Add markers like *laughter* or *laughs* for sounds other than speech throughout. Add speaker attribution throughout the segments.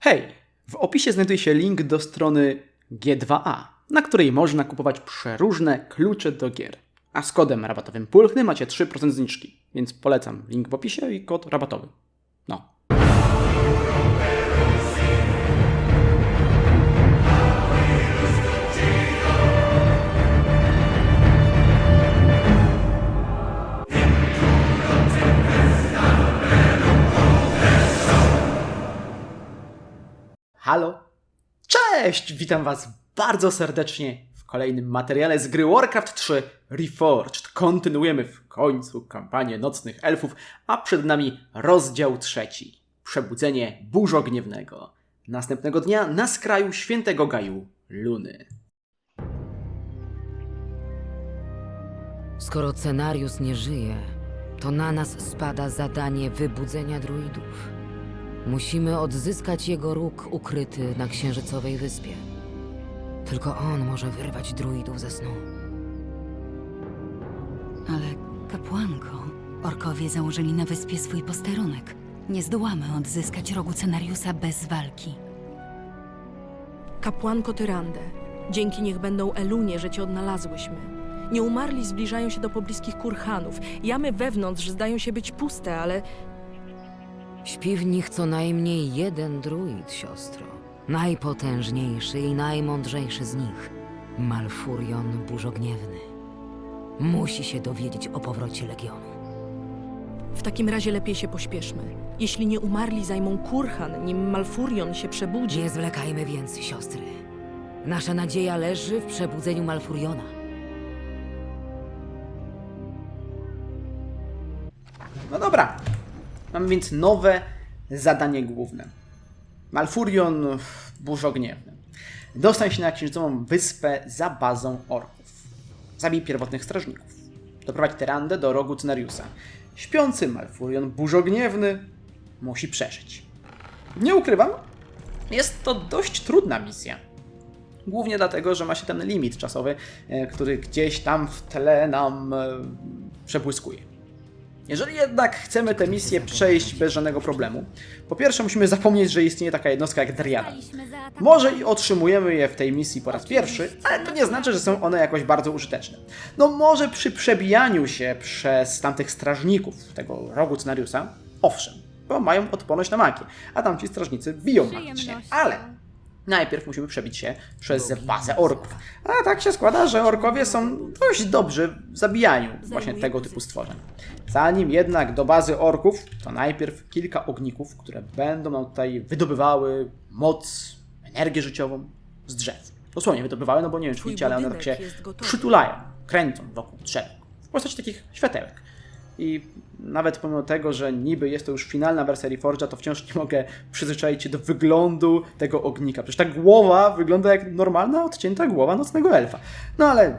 Speaker 1: Hej! W opisie znajduje się link do strony G2A, na której można kupować przeróżne klucze do gier. A z kodem rabatowym Pulchny macie 3% zniżki, więc polecam link w opisie i kod rabatowy. No. Halo? Cześć! Witam Was bardzo serdecznie w kolejnym materiale z gry Warcraft 3 Reforged. Kontynuujemy w końcu kampanię Nocnych Elfów, a przed nami rozdział trzeci. Przebudzenie Burzogniewnego. Następnego dnia na skraju świętego Gaju Luny.
Speaker 2: Skoro Cenarius nie żyje, to na nas spada zadanie wybudzenia druidów. Musimy odzyskać jego róg ukryty na księżycowej wyspie. Tylko on może wyrwać druidów ze snu.
Speaker 3: Ale kapłanko, orkowie założyli na wyspie swój posterunek. Nie zdołamy odzyskać rogu Cenariusa bez walki.
Speaker 4: Kapłanko Tyrande, dzięki niech będą Elunie, że cię odnalazłyśmy. Nieumarli zbliżają się do pobliskich kurhanów. Jamy wewnątrz zdają się być puste, ale
Speaker 2: Śpi w nich co najmniej jeden druid, siostro. Najpotężniejszy i najmądrzejszy z nich. Malfurion Burzogniewny. Musi się dowiedzieć o powrocie Legionu.
Speaker 4: w takim razie lepiej się pośpieszmy. Jeśli nie umarli zajmą kurhan, nim Malfurion się przebudzi.
Speaker 2: Nie zwlekajmy więc, siostry. Nasza nadzieja leży w przebudzeniu Malfuriona.
Speaker 1: No dobra. Mamy więc nowe zadanie główne. Malfurion Burzogniewny. Dostań się na księżycową wyspę za bazą orków. Zabij pierwotnych strażników. Doprowadź Terandę do rogu Cenariusa. Śpiący Malfurion Burzogniewny musi przeżyć. Nie ukrywam, jest to dość trudna misja. Głównie dlatego, że ma się ten limit czasowy, e, który gdzieś tam w tle nam e, przebłyskuje. Jeżeli jednak chcemy tę misję przejść bez żadnego problemu, po pierwsze musimy zapomnieć, że istnieje taka jednostka jak Dryada. Może i otrzymujemy je w tej misji po raz pierwszy, ale to nie znaczy, że są one jakoś bardzo użyteczne. No może przy przebijaniu się przez tamtych strażników tego rogu scenariusza, owszem, bo mają odporność na magię, a tamci strażnicy biją magicznie, ale Najpierw musimy przebić się przez bazę orków. A tak się składa, że orkowie są dość dobrzy w zabijaniu właśnie tego typu stworzeń. Zanim jednak do bazy orków, to najpierw kilka ogników, które będą nam tutaj wydobywały moc, energię życiową z drzew. Dosłownie wydobywały, no bo nie wiem, czy widzicie, ale one tak się przytulają, kręcą wokół drzew. W postaci takich światełek. I nawet pomimo tego, że niby jest to już finalna wersja Reforge'a, to wciąż nie mogę przyzwyczaić się do wyglądu tego ognika. Przecież ta głowa wygląda jak normalna, odcięta głowa nocnego elfa. No ale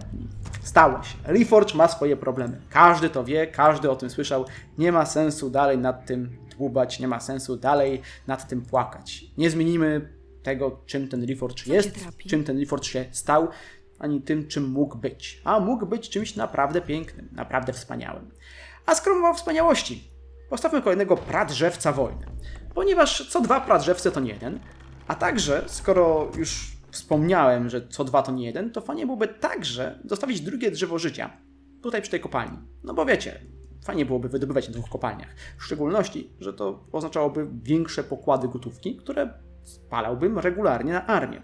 Speaker 1: stało się. Reforge ma swoje problemy. Każdy to wie, każdy o tym słyszał. Nie ma sensu dalej nad tym dłubać, nie ma sensu dalej nad tym płakać. Nie zmienimy tego, czym ten Reforge jest, czym ten Reforge się stał, ani tym, czym mógł być. A mógł być czymś naprawdę pięknym, naprawdę wspaniałym. A skoro mowa o wspaniałości, postawmy kolejnego pradrzewca wojny. Ponieważ co dwa pradrzewce to nie jeden, a także, skoro już wspomniałem, że co dwa to nie jeden, to fajnie byłoby także zostawić drugie drzewo życia tutaj przy tej kopalni. No bo wiecie, fajnie byłoby wydobywać na dwóch kopalniach. W szczególności, że to oznaczałoby większe pokłady gotówki, które spalałbym regularnie na armię.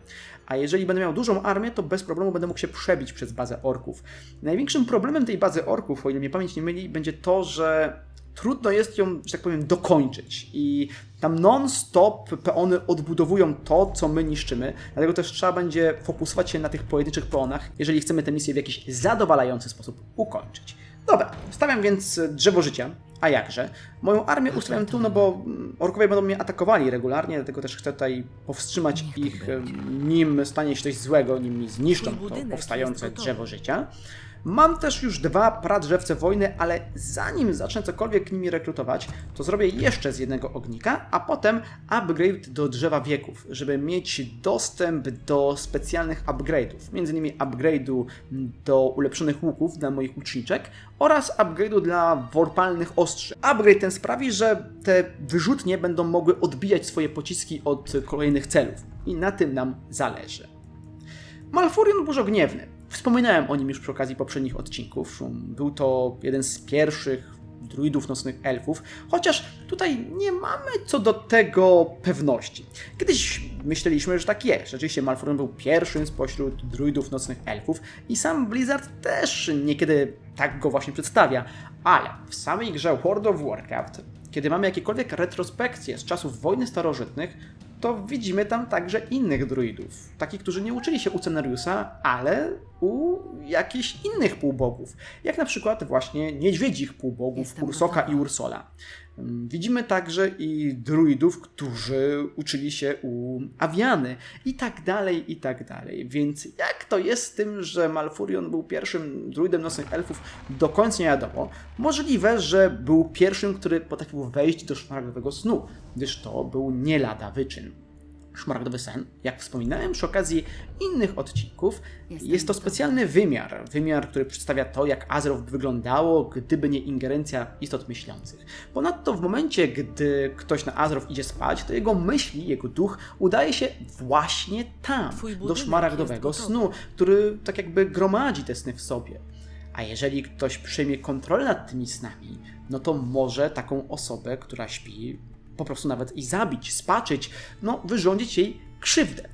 Speaker 1: A jeżeli będę miał dużą armię, to bez problemu będę mógł się przebić przez bazę orków. Największym problemem tej bazy orków, o ile mnie pamięć nie myli, będzie to, że trudno jest ją, że tak powiem, dokończyć. I tam non-stop peony odbudowują to, co my niszczymy. Dlatego też trzeba będzie fokusować się na tych pojedynczych peonach, jeżeli chcemy tę misję w jakiś zadowalający sposób ukończyć. Dobra, stawiam więc drzewo życia. A jakże? Moją armię ustawiam tu, no bo mm, orkowie będą mnie atakowali regularnie, dlatego też chcę tutaj powstrzymać ich, nim stanie się coś złego, nim mi zniszczą to powstające drzewo życia. Mam też już dwa pradrzewce wojny, ale zanim zacznę cokolwiek nimi rekrutować, to zrobię jeszcze z jednego ognika, a potem upgrade do drzewa wieków, żeby mieć dostęp do specjalnych upgrade'ów, między innymi upgrade'u do ulepszonych łuków dla moich łuczniczek oraz upgrade'u dla worpalnych ostrzy. Upgrade ten sprawi, że te wyrzutnie będą mogły odbijać swoje pociski od kolejnych celów. I na tym nam zależy. Malfurion Burzogniewny. Wspominałem o nim już przy okazji poprzednich odcinków. Był to jeden z pierwszych druidów nocnych elfów, chociaż tutaj nie mamy co do tego pewności. Kiedyś myśleliśmy, że tak jest. Rzeczywiście Malfurion był pierwszym spośród druidów nocnych elfów i sam Blizzard też niekiedy tak go właśnie przedstawia, ale w samej grze World of Warcraft, kiedy mamy jakiekolwiek retrospekcje z czasów wojny starożytnych, to widzimy tam także innych druidów. Takich, którzy nie uczyli się u Cenariusa, ale u jakichś innych półbogów. Jak na przykład właśnie niedźwiedzich półbogów
Speaker 3: Jestem
Speaker 1: Ursoka i Ursola. Widzimy także i druidów, którzy uczyli się u Aviany i tak dalej, i tak dalej. Więc jak to jest z tym, że Malfurion był pierwszym druidem nocnych elfów, do końca nie wiadomo. Możliwe, że był pierwszym, który potrafił wejść do szmaragdowego snu, gdyż to był nie lada wyczyn. Szmaragdowy sen, jak wspominałem przy okazji innych odcinków,
Speaker 3: Jestem
Speaker 1: jest to specjalny wymiar. Wymiar, który przedstawia to, jak Azeroth by wyglądało, gdyby nie ingerencja istot myślących. Ponadto w momencie, gdy ktoś na Azeroth idzie spać, to jego myśli, jego duch udaje się właśnie tam, do szmaragdowego snu, który tak jakby gromadzi te sny w sobie. A jeżeli ktoś przejmie kontrolę nad tymi snami, no to może taką osobę, która śpi, po prostu nawet i zabić, spaczyć, no wyrządzić jej krzywdę.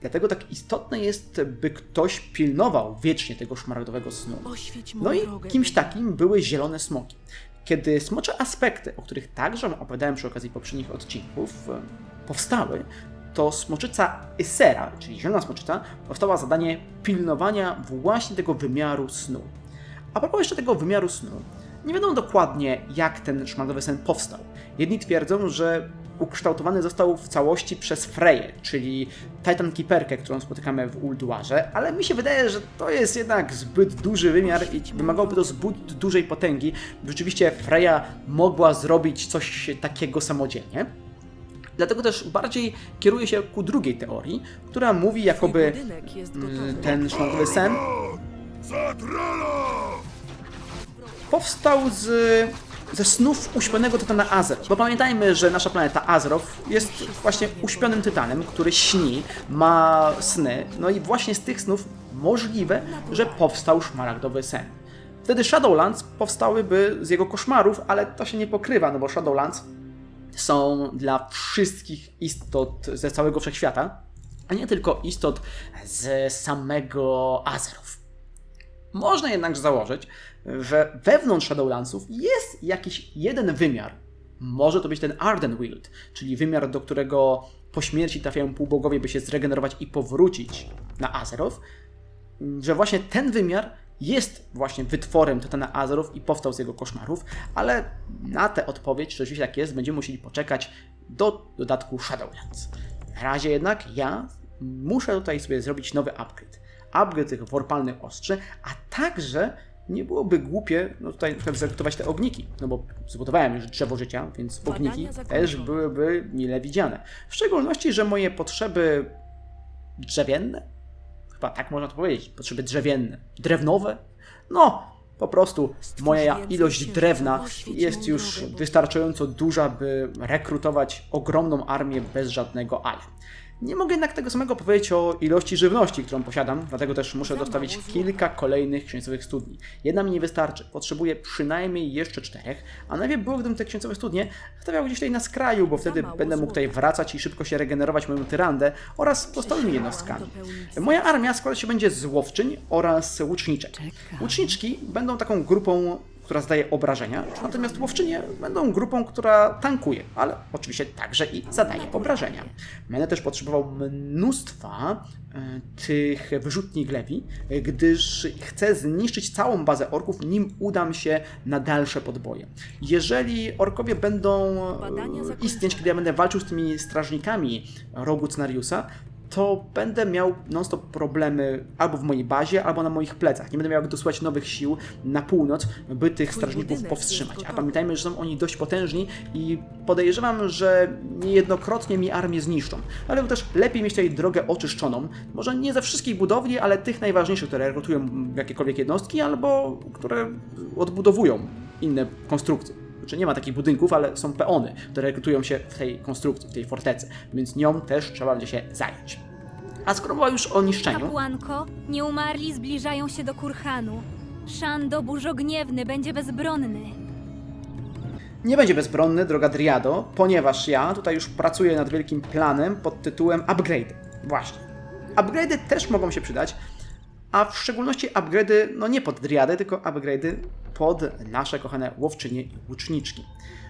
Speaker 1: Dlatego tak istotne jest, by ktoś pilnował wiecznie tego szmaragdowego snu. No i kimś takim były zielone smoki. Kiedy smocze aspekty, o których także opowiadałem przy okazji poprzednich odcinków, powstały, to smoczyca Ysera, czyli zielona smoczyca, powstała zadanie pilnowania właśnie tego wymiaru snu. A propos jeszcze tego wymiaru snu, nie wiadomo dokładnie, jak ten szmaragdowy sen powstał. Jedni twierdzą, że ukształtowany został w całości przez Freję, czyli Titan Keeperkę, którą spotykamy w Ulduarze, ale mi się wydaje, że to jest jednak zbyt duży wymiar i wymagałoby to zbyt dużej potęgi, by rzeczywiście Freya mogła zrobić coś takiego samodzielnie. Dlatego też bardziej kieruję się ku drugiej teorii, która mówi, jakoby mm, ten szmaragdowy sen powstał z, ze snów uśpionego tytana Azeroth. Bo pamiętajmy, że nasza planeta Azeroth jest właśnie uśpionym tytanem, który śni, ma sny, no i właśnie z tych snów możliwe, że powstał szmaragdowy sen. Wtedy Shadowlands powstałyby z jego koszmarów, ale to się nie pokrywa, no bo Shadowlands są dla wszystkich istot ze całego wszechświata, a nie tylko istot z samego Azeroth. Można jednak założyć, że wewnątrz Shadowlandsów jest jakiś jeden wymiar. Może to być ten Ardenwild, czyli wymiar, do którego po śmierci trafiają półbogowie, by się zregenerować i powrócić na Azeroth. Że właśnie ten wymiar jest właśnie wytworem Tytana Azeroth i powstał z jego koszmarów, ale na tę odpowiedź, czy rzeczywiście tak jest, będziemy musieli poczekać do dodatku Shadowlands. Na razie jednak ja muszę tutaj sobie zrobić nowy upgrade. Upgrade tych worpalnych ostrzy, a także nie byłoby głupie no tutaj na przykład te ogniki, no bo zbudowałem już drzewo życia, więc ogniki też byłyby mile widziane. W szczególności, że moje potrzeby drzewienne, chyba tak można to powiedzieć, potrzeby drzewienne, drewnowe, no po prostu moja ilość drewna jest już wystarczająco duża, by rekrutować ogromną armię bez żadnego ale. Nie mogę jednak tego samego powiedzieć o ilości żywności, którą posiadam, dlatego też muszę dostawić kilka kolejnych księżycowych studni. Jedna mi nie wystarczy, potrzebuję przynajmniej jeszcze czterech, a najpierw było, gdybym te księżycowe studnie stawiał gdzieś tutaj na skraju, bo wtedy będę mógł tutaj wracać i szybko się regenerować moją tyrandę oraz pozostałymi jednostkami. Moja armia składać się będzie z łowczyń oraz łuczniczek. Łuczniczki będą taką grupą, która zdaje obrażenia, natomiast łowczynie będą grupą, która tankuje, ale oczywiście także i zadaje obrażenia. Będę też potrzebował mnóstwa e, tych wyrzutni glebie, e, gdyż chcę zniszczyć całą bazę orków, nim udam się na dalsze podboje. Jeżeli orkowie będą e, istnieć, kiedy ja będę walczył z tymi strażnikami rogu Cenariusa, to będę miał non-stop problemy albo w mojej bazie, albo na moich plecach. Nie będę miał jak dosłać nowych sił na północ, by tych
Speaker 4: Twój
Speaker 1: strażników powstrzymać. A pamiętajmy, że są oni dość potężni i podejrzewam, że niejednokrotnie mi armię zniszczą. Dlatego też lepiej mieć tutaj drogę oczyszczoną. Może nie ze wszystkich budowli, ale tych najważniejszych, które rekrutują jakiekolwiek jednostki, albo które odbudowują inne konstrukcje Znaczy nie ma takich budynków, ale są peony, które rekrutują się w tej konstrukcji, w tej fortecy, więc nią też trzeba będzie się zająć. A skoro mowa już o niszczeniu,
Speaker 5: Kapłanko, nieumarli zbliżają się do Kurhanu. Szando burzogniewny będzie bezbronny.
Speaker 1: Nie będzie bezbronny, droga Driado, ponieważ ja tutaj już pracuję nad wielkim planem pod tytułem Upgrade. Właśnie. Upgrade'y też mogą się przydać, a w szczególności upgrade'y, no nie pod Driadę, tylko upgrade'y pod nasze kochane łowczynie i łuczniczki.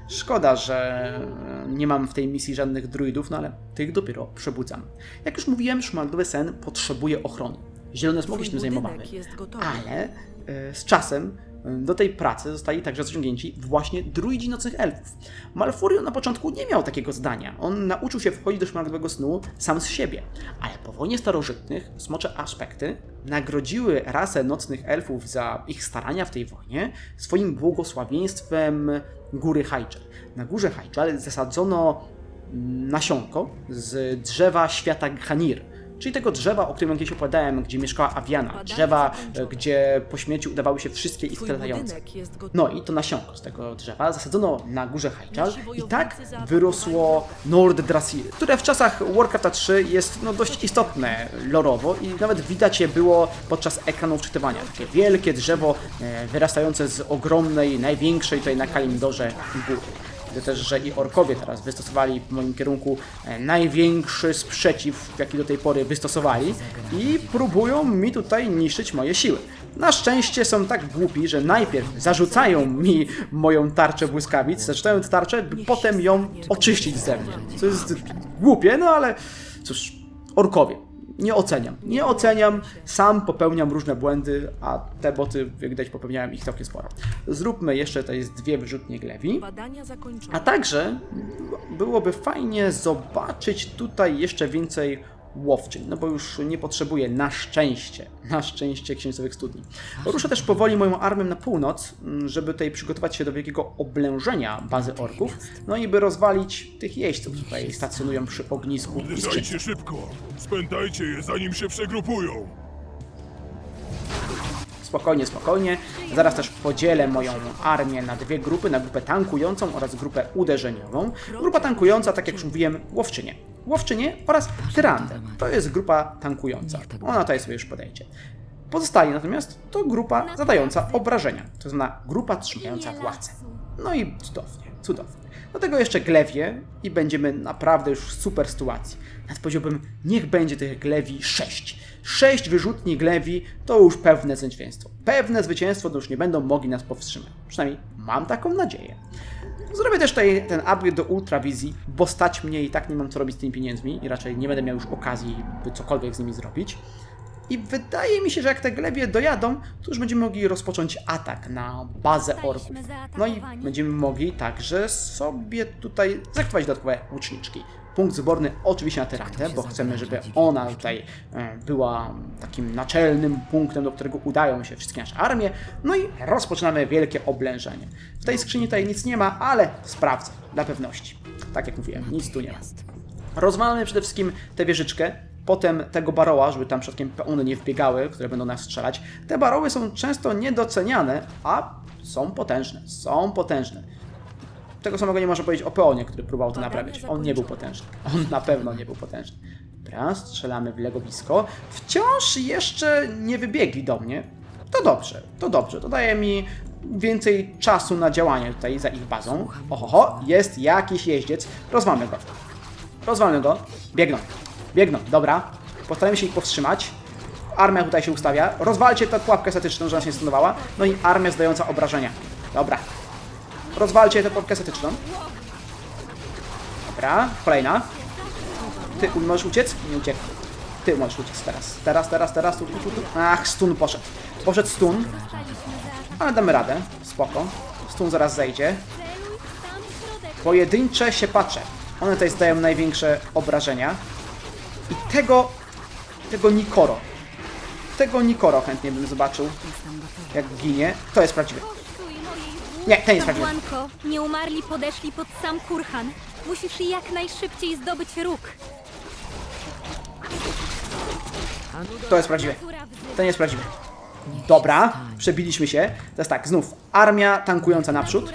Speaker 1: Szkoda, że nie mam w tej misji żadnych druidów, no ale tych dopiero przebudzam. Jak już mówiłem, szmaragdowy sen potrzebuje ochrony. Zielone smogi się tym zajmowały. Ale e, z czasem e, do tej pracy zostali także zaciągnięci właśnie druidzi nocnych elfów. Malfurion na początku nie miał takiego zdania. On nauczył się wchodzić do szmaragdowego snu sam z siebie. Ale po wojnie starożytnych smocze aspekty nagrodziły rasę nocnych elfów za ich starania w tej wojnie swoim błogosławieństwem góry Hajczal. Na górze Hajczal zasadzono nasionko z drzewa świata Ghanir, czyli tego drzewa, o którym kiedyś opowiadałem, gdzie mieszkała Aviana. Drzewa, e, gdzie po śmierci udawały się wszystkie iskry latające. No i to nasionko z tego drzewa zasadzono na górze Hajczal i tak wyrosło Nord Drasir, które w czasach Warcrafta 3 jest no, dość istotne lorowo i nawet widać je było podczas ekranów czytywania. Takie wielkie drzewo e, wyrastające z ogromnej, największej tutaj na Kalimdorze góry. Widzę też, że i orkowie teraz wystosowali w moim kierunku e, największy sprzeciw, jaki do tej pory wystosowali i próbują mi tutaj niszczyć moje siły. Na szczęście są tak głupi, że najpierw zarzucają mi moją tarczę błyskawic, zarzucają tę tarczę, by potem ją oczyścić z zewnątrz. Co jest głupie, no ale cóż, orkowie. Nie oceniam. Nie oceniam, sam popełniam różne błędy, a te boty, jak widać, popełniałem ich całkiem sporo. Zróbmy jeszcze tutaj z dwie wyrzutnie glewi. A także byłoby fajnie zobaczyć tutaj jeszcze więcej łowczyń, no bo już nie potrzebuję na szczęście, *laughs* na szczęście księżycowych studni. Ruszę też powoli moją armię na północ, m, żeby tutaj przygotować się do wielkiego oblężenia bazy orków, no i by rozwalić tych jeźdźców, którzy tutaj stacjonują przy ognisku.
Speaker 6: Uderzajcie szybko! Spętajcie je, zanim się przegrupują!
Speaker 1: Spokojnie, spokojnie. Zaraz też podzielę moją armię na dwie grupy, na grupę tankującą oraz grupę uderzeniową. Grupa tankująca, tak jak już mówiłem, łowczynie. Łowczynie oraz tyrandę. To jest grupa tankująca. Ona tutaj sobie już podejdzie. Pozostali natomiast to grupa zadająca obrażenia. To znaczy grupa trzymająca władzę. No i cudownie, cudownie. Do tego jeszcze glewie i będziemy naprawdę już w super sytuacji. Nawet powiedziałbym, niech będzie tych glewi 6. 6 wyrzutni glewi to już pewne zwycięstwo. Pewne zwycięstwo, to już nie będą mogli nas powstrzymać. Przynajmniej mam taką nadzieję. Zrobię też tutaj ten upgrade do ultrawizji, bo stać mnie i tak nie mam co robić z tymi pieniędzmi i raczej nie będę miał już okazji, by cokolwiek z nimi zrobić. I wydaje mi się, że jak te glebie dojadą, to już będziemy mogli rozpocząć atak na bazę orków. No i będziemy mogli także sobie tutaj zaktywować dodatkowe łuczniczki. Punkt zborny oczywiście na tyrandę, bo chcemy, żeby ona tutaj e, była takim naczelnym punktem, do którego udają się wszystkie nasze armie. No i rozpoczynamy wielkie oblężenie. W tej skrzyni tutaj nic nie ma, ale sprawdzę dla pewności. Tak jak mówiłem, nic tu nie ma. Rozwalamy przede wszystkim tę wieżyczkę, potem tego baroła, żeby tam przypadkiem peony nie wbiegały, które będą nas strzelać. Te baroły są często niedoceniane, a są potężne. Są potężne. Tego samego nie można powiedzieć o peonie, który próbował to
Speaker 4: Badania
Speaker 1: naprawiać. On nie był potężny. On na pewno nie był potężny. Dobra, strzelamy w legowisko. Wciąż jeszcze nie wybiegli do mnie. To dobrze, to dobrze. To daje mi więcej czasu na działanie tutaj za ich bazą. Oho, jest jakiś jeździec. Rozwalmy go. Rozwalmy go. Biegną. Biegną, dobra. Postaramy się ich powstrzymać. Armia tutaj się ustawia. Rozwalcie tę pułapkę statyczną, że nas nie stunowała. No i armia zdająca obrażenia. Dobra. Rozwalcie tę pułapkę statyczną. Dobra, kolejna. Ty możesz uciec? Nie uciekł. Ty możesz uciec teraz. Teraz, teraz, teraz. Tu, tu, tu. Ach, stun poszedł. Poszedł stun, ale damy radę. Spoko. Stun zaraz zejdzie. Pojedyncze się patrzę. One tutaj zdają największe obrażenia. I tego, tego Nikoro. Tego Nikoro chętnie bym zobaczył, jak ginie. To jest prawdziwe. Nie, ten jest prawdziwy.
Speaker 5: Kapłanko, nieumarli podeszli pod sam Kurhan. Musisz jak najszybciej zdobyć róg.
Speaker 1: To jest prawdziwe. Ten jest prawdziwy. Dobra, przebiliśmy się. Teraz tak, znów armia tankująca naprzód,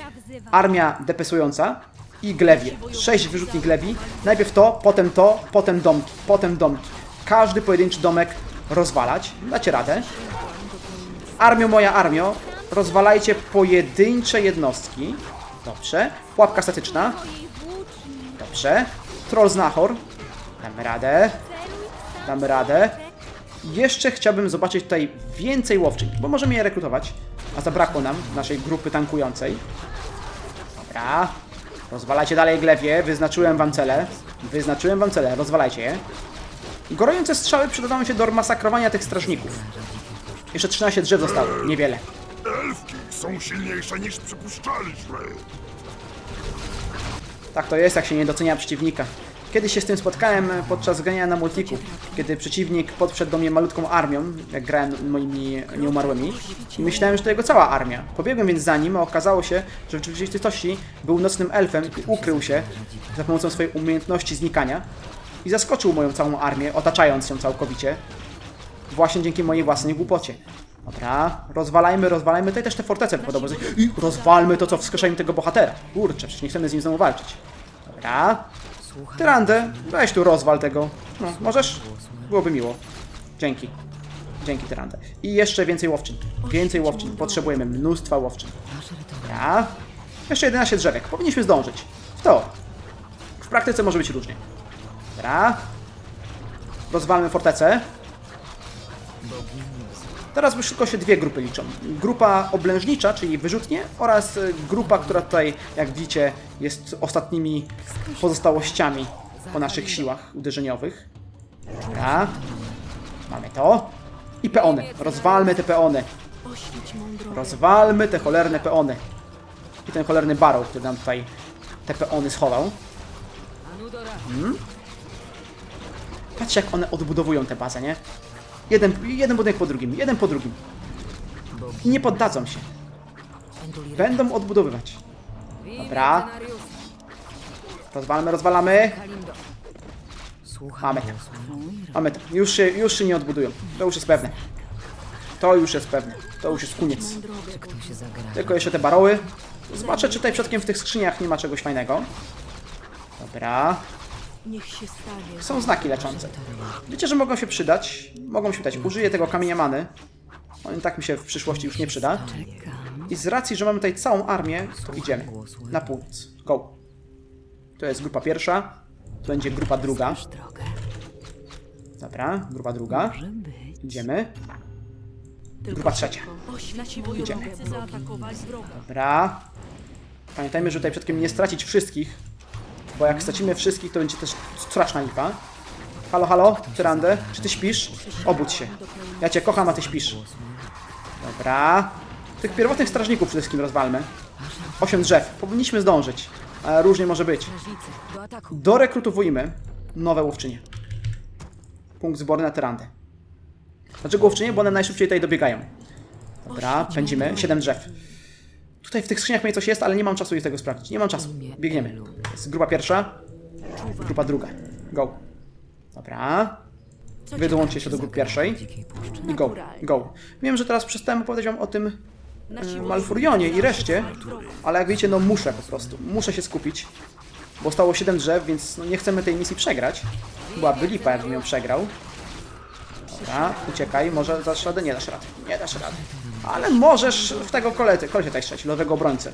Speaker 1: armia depesująca i glewie. Sześć wyrzutni glewi. Najpierw to, potem to, potem domki, potem domki. Każdy pojedynczy domek rozwalać. Dacie radę. Armio moja armio, rozwalajcie pojedyncze jednostki. Dobrze. Pułapka statyczna. Dobrze. Troll znachor. Damy radę. Damy radę. Jeszcze chciałbym zobaczyć tutaj więcej łowczyń, bo możemy je rekrutować, a zabrakło nam naszej grupy tankującej. Dobra. Rozwalajcie dalej glewie, wyznaczyłem wam cele. Wyznaczyłem wam cele, rozwalajcie je. Gorujące strzały przydają się do masakrowania tych strażników. Jeszcze 13 drzew zostało, niewiele.
Speaker 6: Elfki są silniejsze niż przypuszczaliśmy.
Speaker 1: Tak to jest, jak się nie docenia przeciwnika. Kiedyś się z tym spotkałem podczas grania na multiku, kiedy przeciwnik podszedł do mnie malutką armią, jak grałem moimi nieumarłymi, i myślałem, że to jego cała armia. Pobiegłem więc za nim, a okazało się, że w rzeczywistości był nocnym elfem i ukrył się za pomocą swojej umiejętności znikania i zaskoczył moją całą armię, otaczając ją całkowicie, właśnie dzięki mojej własnej głupocie. Dobra, rozwalajmy, rozwalajmy tutaj też te fortece podobno. I rozwalmy to, co wskrzesza im tego bohatera. Kurczę, przecież nie chcemy z nim znowu walczyć. Dobra. Tyrandę, weź tu rozwal tego. No, możesz? Byłoby miło. Dzięki. Dzięki, Tyrandę. I jeszcze więcej łowczyn. Więcej łowczyn. Potrzebujemy mnóstwa łowczyn. Dobra. Jeszcze 11 drzewek. Powinniśmy zdążyć. W to. W praktyce może być różnie. Dobra. Rozwalmy fortecę. Teraz już tylko się dwie grupy liczą. Grupa oblężnicza, czyli wyrzutnie, oraz grupa, która tutaj, jak widzicie, jest ostatnimi pozostałościami po naszych siłach uderzeniowych. Dobra. Mamy to. I peony. Rozwalmy te peony. Rozwalmy te cholerne peony. I ten cholerny barrow, który nam tutaj te peony schował. Hmm? Patrzcie, jak one odbudowują tę bazę, nie? Jeden, jeden budynek po drugim, jeden po drugim. I nie poddadzą się. Będą odbudowywać. Dobra. Rozwalamy, rozwalamy. Mamy to. Mamy to. Już się, już się nie odbudują. To już jest pewne. To już jest pewne. To już jest koniec. Tylko jeszcze te baroły. Zobaczę, czy tutaj przypadkiem w tych skrzyniach nie ma czegoś fajnego. Dobra.
Speaker 4: Niech się stanie.
Speaker 1: Są znaki leczące. Wiecie, że mogą się przydać. Mogą się przydać. Użyję tego kamienia many. On tak mi się w przyszłości już nie przyda. I z racji, że mamy tutaj całą armię, to idziemy. Na północ. Go. To jest grupa pierwsza. To będzie grupa druga. Dobra, grupa druga. Idziemy. Grupa trzecia.
Speaker 4: wroga.
Speaker 1: Dobra. Pamiętajmy, że tutaj przed nie stracić wszystkich. Bo jak stracimy wszystkich, to będzie też straszna lipa. Halo, halo, Tyrandę, czy ty śpisz? Obudź się. Ja cię kocham, a ty śpisz. Dobra. Tych pierwotnych strażników przede wszystkim rozwalmy. Osiem drzew. Powinniśmy zdążyć. Ale różnie może być. Dorekrutowujmy nowe łowczynie. Punkt zborny na tyrandę. Dlaczego łowczynie? Bo one najszybciej tutaj dobiegają. Dobra, pędzimy. Siedem drzew. Tutaj w tych skrzyniach pewnie coś jest, ale nie mam czasu ich tego sprawdzić. Nie mam czasu. Biegniemy. Jest grupa pierwsza, grupa druga. Go. Dobra. Wy dołączcie się do grupy pierwszej. I go. Go. Wiem, że teraz przestałem opowiadać wam o tym e, Malfurionie i reszcie, ale jak widzicie, no muszę po prostu. Muszę się skupić. Bo stało 7 drzew, więc no nie chcemy tej misji przegrać. Byłaby lipa, jakbym ją przegrał. Dobra, uciekaj, może dasz radę? Nie dasz rady. Nie dasz rady. Ale możesz w tego kolety, kolesia tutaj strzeć, lewego obrońcę.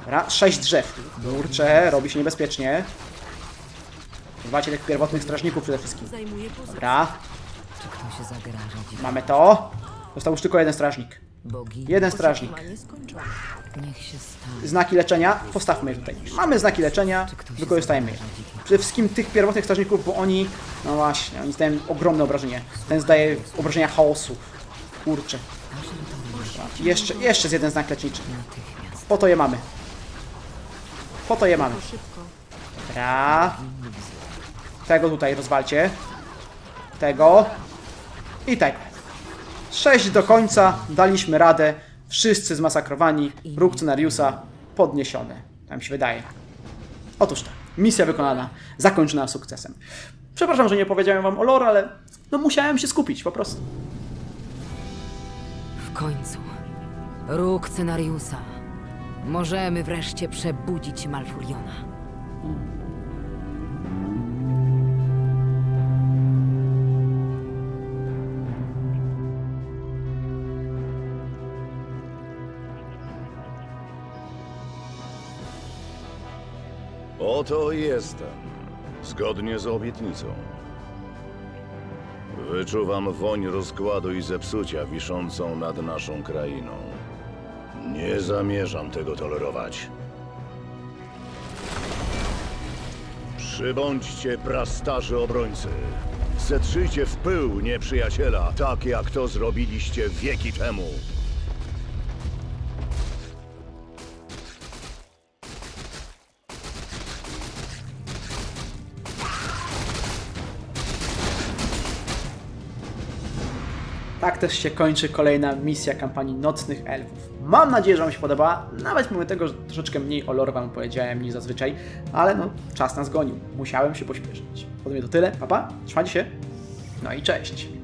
Speaker 1: Dobra, 6 drzew. Kurczę, robi się niebezpiecznie. Dbacie tych pierwotnych strażników przede wszystkim. Dobra, mamy to. Został już tylko jeden strażnik. Jeden strażnik. Znaki leczenia, postawmy je tutaj. Mamy znaki leczenia, wykorzystajmy je. Przede wszystkim tych pierwotnych strażników, bo oni, no właśnie, oni zdają ogromne obrażenie. Ten zdaje obrażenia chaosu. Kurczę. Jeszcze, jeszcze jest jeden znak leczniczy. Po to je mamy. Po to je mamy. Dobra. Tego tutaj rozwalcie. Tego. I tego. Sześć do końca. Daliśmy radę. Wszyscy zmasakrowani. Róg scenariusza podniesiony. Tak mi się wydaje. Otóż to. Misja wykonana. Zakończona sukcesem. Przepraszam, że nie powiedziałem wam o lore, ale no musiałem się skupić po prostu.
Speaker 2: Końcu. Róg Cenariusa. Możemy wreszcie przebudzić Malfuriona.
Speaker 7: Oto jestem, zgodnie z obietnicą. Wyczuwam woń rozkładu i zepsucia wiszącą nad naszą krainą. Nie zamierzam tego tolerować. Przybądźcie, prastarzy obrońcy. Zetrzyjcie w pył nieprzyjaciela, tak jak to zrobiliście wieki temu.
Speaker 1: Też się kończy kolejna misja kampanii Nocnych Elfów. Mam nadzieję, że Wam się podobała, nawet mimo tego, że troszeczkę mniej o lore Wam powiedziałem niż zazwyczaj, ale no, czas nas gonił. Musiałem się pośpieszyć. Ode mnie to tyle, papa, trzymajcie się, no i cześć.